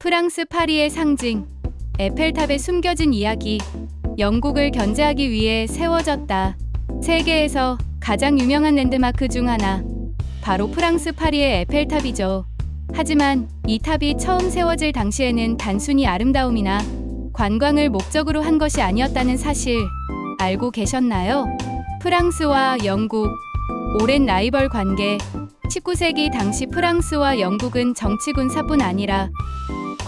프랑스 파리의 상징, 에펠탑에 숨겨진 이야기, 영국을 견제하기 위해 세워졌다. 세계에서 가장 유명한 랜드마크 중 하나, 바로 프랑스 파리의 에펠탑이죠. 하지만 이 탑이 처음 세워질 당시에는 단순히 아름다움이나 관광을 목적으로 한 것이 아니었다는 사실 알고 계셨나요? 프랑스와 영국, 오랜 라이벌 관계, 19세기 당시 프랑스와 영국은 정치 군사뿐 아니라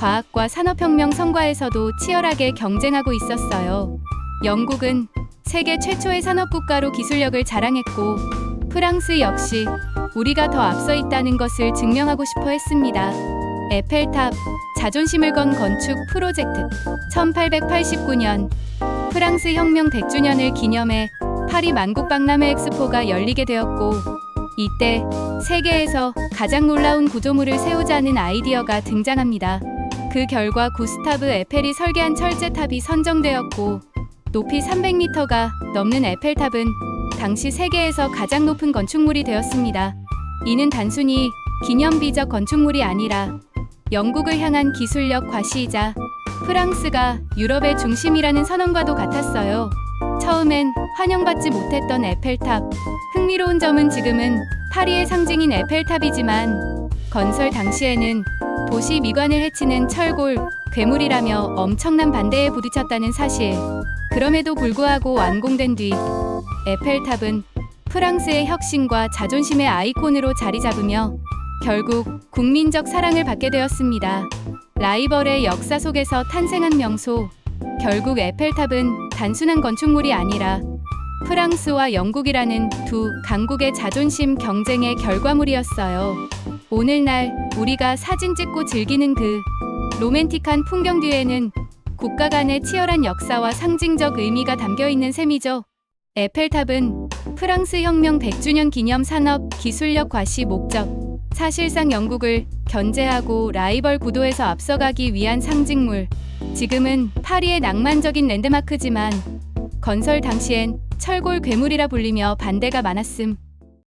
과학과 산업혁명 성과에서도 치열하게 경쟁하고 있었어요. 영국은 세계 최초의 산업국가로 기술력을 자랑했고, 프랑스 역시 우리가 더 앞서 있다는 것을 증명하고 싶어 했습니다. 에펠탑, 자존심을 건 건축 프로젝트. 1889년, 프랑스 혁명 100주년을 기념해 파리 만국박람회 엑스포가 열리게 되었고, 이때 세계에서 가장 놀라운 구조물을 세우자는 아이디어가 등장합니다. 그 결과 구스타브 에펠이 설계한 철제탑이 선정되었고 높이 300m가 넘는 에펠탑은 당시 세계에서 가장 높은 건축물이 되었습니다. 이는 단순히 기념비적 건축물이 아니라 영국을 향한 기술력 과시이자 프랑스가 유럽의 중심이라는 선언과도 같았어요. 처음엔 환영받지 못했던 에펠탑. 흥미로운 점은 지금은 파리의 상징인 에펠탑이지만 건설 당시에는 도시 미관을 해치는 철골, 괴물이라며 엄청난 반대에 부딪혔다는 사실. 그럼에도 불구하고 완공된 뒤 에펠탑은 프랑스의 혁신과 자존심의 아이콘으로 자리 잡으며 결국 국민적 사랑을 받게 되었습니다. 라이벌의 역사 속에서 탄생한 명소. 결국 에펠탑은 단순한 건축물이 아니라 프랑스와 영국이라는 두 강국의 자존심 경쟁의 결과물이었어요. 오늘날 우리가 사진 찍고 즐기는 그 로맨틱한 풍경 뒤에는 국가 간의 치열한 역사와 상징적 의미가 담겨 있는 셈이죠. 에펠탑은 프랑스 혁명 100주년 기념 산업 기술력 과시 목적. 사실상 영국을 견제하고 라이벌 구도에서 앞서가기 위한 상징물. 지금은 파리의 낭만적인 랜드마크지만 건설 당시엔 철골 괴물이라 불리며 반대가 많았음.